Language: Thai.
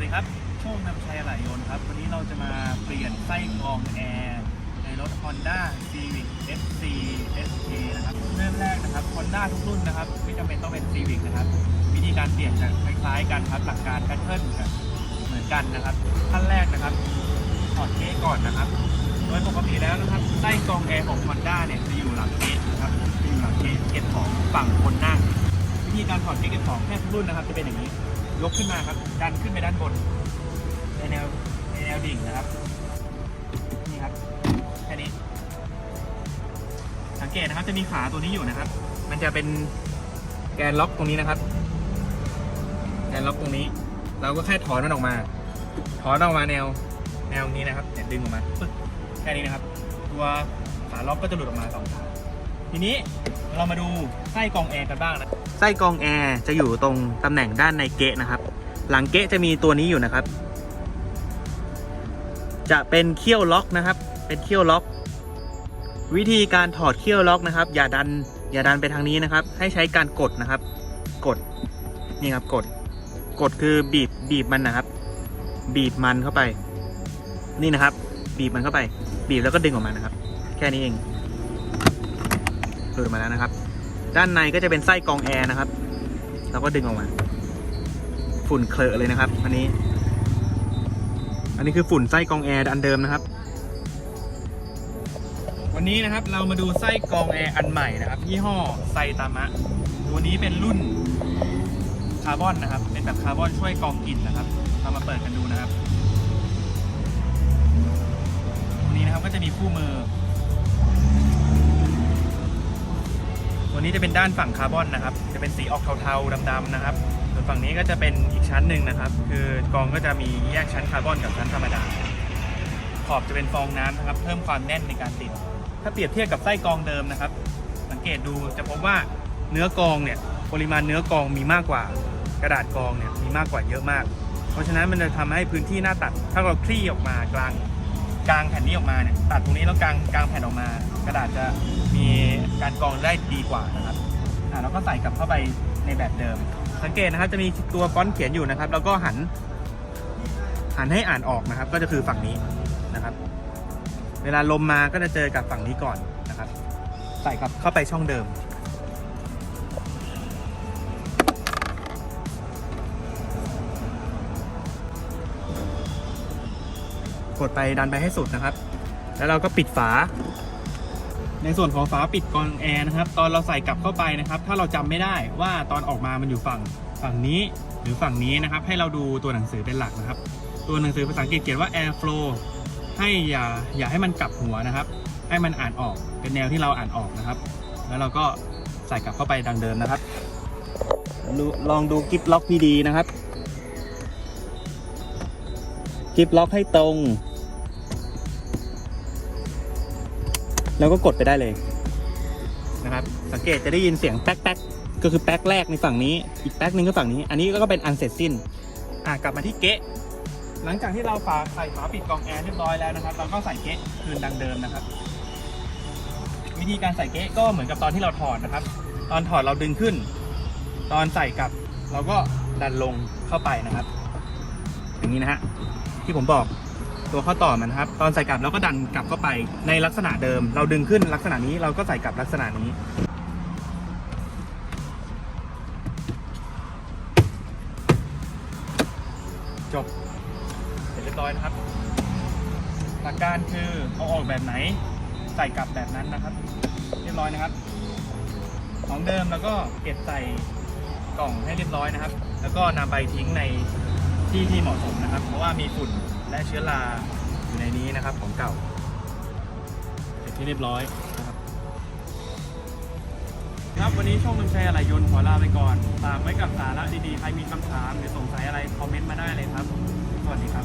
วัสดีครับโชคนำชัยไหล่ยนครับ วันนี้เราจะมาเปลี่ยนไส้กรองแอร์ในรถ Honda Civic FC SK นะครับ เริ่มแรกนะครับ Honda ทุกรุ่นนะครับ ไม่จำเป็นต้องเป็น Civic นะครับ วิธีการเปลี่ยนจะคล้ายๆกันครับ หลักการแพทเทิร์นเหมือนกันนะครับ ขั้นแรกนะครับ ถอดเก๊ก่อนนะครับ โดยปกติแล้วนะครับ ไส้กรองแอร์ของ Honda เนี่ยจะอยู่หลังเก๊นะครับจะอยู่หลังเก๊เก็บของฝั่งคนนั่ง วิธีการถอดเก๊เก็บของแค่ทุกรุ่นนะครับ จะเป็นอย่างนี้ ยกขึ้นมาครับ ดันขึ้นไปด้านบน ในแนวในแนวดิ่งนะครับ นี่ครับ แค่นี้ สังเกตนะครับจะมีขาตัวนี้อยู่นะครับ มันจะเป็นแกนล็อกตรงนี้นะครับ แกนล็อกตรงนี้ เราก็แค่ถอนมันออกมา ถอนออกมาแนวแนวนี้นะครับเนี่ยดึงออกมาปึ๊บแค่นี้นะครับ ตัวขาล็อกก็จะหลุดออกมาสองขาทีนี้ เรามาดูไส้กองแอร์กันบ้างนะไส้กองแอร์จะอยู่ตรงตำแหน่งด้านในเกะนะครับ หลังเกะจะมีตัวนี้อยู่นะครับ จะเป็นเขี้ยวล็อกนะครับ เป็นเขี้ยวล็อก วิธีการถอดเขี้ยวล็อกนะครับ อย่าดันอย่าดันไปทางนี้นะครับ ให้ใช้การกดนะครับ กดนี่ครับกด กดคือบีบบีบมันนะครับ บีบมันเข้าไป นี่นะครับ บีบมันเข้าไป บีบแล้วก็ดึงออกมานะครับ แค่นี้เอง หลุดออกมาแล้วนะครับ ด้านในก็จะเป็นไส้กองแอร์นะครับเราก็ดึงออกมา ฝุ่นเคลอะเลยนะครับ อันนี้ อันนี้คือฝุ่นไส้กองแอร์อันเดิมนะครับ วันนี้นะครับเรามาดูไส้กองแอร์อันใหม่นะครับ ยี่ห้อไซตามะ ตัวนี้เป็นรุ่นคาร์บอนนะครับ เป็นแบบคาร์บอนช่วยกองกลิ่นนะครับ เรามาเปิดกันดูนะครับตัวนี้นะครับก็จะมีคู่มือ ตัวนี้จะเป็นด้านฝั่งคาร์บอนนะครับ จะเป็นสีออกเทาๆดำๆนะครับ ส่วนฝั่งนี้ก็จะเป็นอีกชั้นหนึ่งนะครับ คือกองก็จะมีแยกชั้นคาร์บอนกับชั้นธรรมดา ขอบจะเป็นฟองน้ำนะครับ เพิ่มความแน่นในการติด ถ้าเปรียบเทียบกับไส้กองเดิมนะครับ สังเกตดูจะพบว่าเนื้อกองเนี่ยปริมาณเนื้อกองมีมากกว่ากระดาษกองเนี่ยมีมากกว่าเยอะมาก เพราะฉะนั้นมันจะทำให้พื้นที่หน้าตัด ถ้าเราคลี่ออกมากลางกลางแผ่นนี้ออกมาเนี่ยตัดตรงนี้แล้วกลางกลางแผ่นออกมา กระดาษจะ การกรองได้ดีกว่านะครับอ่าเราก็ใส่กลับเข้าไปในแบบเดิม สังเกตนะครับจะมีตัวฟอนต์เขียนอยู่นะครับ แล้วก็หัน หันให้อ่านออกนะครับ ก็จะคือฝั่งนี้นะครับ เวลาลมมาก็จะเจอกับฝั่งนี้ก่อนนะครับ ใส่ครับเข้าไปช่องเดิมกดไปดันไปให้สุดนะครับ แล้วเราก็ปิดฝา ในส่วนของฝาปิดกรองแอร์นะครับ ตอนเราใส่กลับเข้าไปนะครับ ถ้าเราจำไม่ได้ว่าตอนออกมามันอยู่ฝั่งฝั่งนี้หรือฝั่งนี้นะครับ ให้เราดูตัวหนังสือเป็นหลักนะครับ ตัวหนังสือภาษาอังกฤษเขียนว่า air flow ให้อย่าอย่าให้มันกลับหัวนะครับ ให้มันอ่านออกเป็นแนวที่เราอ่านออกนะครับ แล้วเราก็ใส่กลับเข้าไปดังเดิมนะครับ ลองดูกิฟล็อกดีๆนะครับกิฟล็อกให้ตรง แล้วก็กดไปได้เลยนะครับ สังเกตจะได้ยินเสียงแป๊กแป๊กก็คือแป๊กแรกในฝั่งนี้ อีกแป๊กหนึงก็ฝั่งนี้ อันนี้ก็เป็นอันเสร็จสิ้น อะกลับมาที่เก๊ะ หลังจากที่เราฝาใส่ฝาปิดกรองแอร์เรียบร้อยแล้วนะครับ เราก็ใส่เก๊ะคืนดังเดิมนะครับ วิธีการใส่เก๊ะก็เหมือนกับตอนที่เราถอดนะครับ ตอนถอดเราดึงขึ้น ตอนใส่กลับเราก็ดันลงเข้าไปนะครับ อย่างนี้นะฮะที่ผมบอก ตัวข้อต่อมันนะครับ ตอนใส่กลับเราก็ดันกลับเข้าไปในลักษณะเดิม เราดึงขึ้นลักษณะนี้เราก็ใส่กลับลักษณะนี้ จบ เสร็จเรียบร้อยนะครับ หลักการคือเอาออกแบบไหน ใส่กลับแบบนั้นนะครับ เรียบร้อยนะครับ ของเดิมแล้วก็เก็บใส่กล่องให้เรียบร้อยนะครับ แล้วก็นำไปทิ้งในที่ที่เหมาะสมนะครับ เพราะว่ามีฝุ่น และเชื้อราอยู่ในนี้นะครับของเก่าเสร็จที่เรียบร้อยนะครับครับวันนี้ช่องนำชัยอะไรยนต์ขอลาไปก่อนฝากไว้กับสาระดีๆ ใครมีคำถามหรือสงสัยอะไรคอมเมนต์มาได้เลยครับ สวัสดีครับ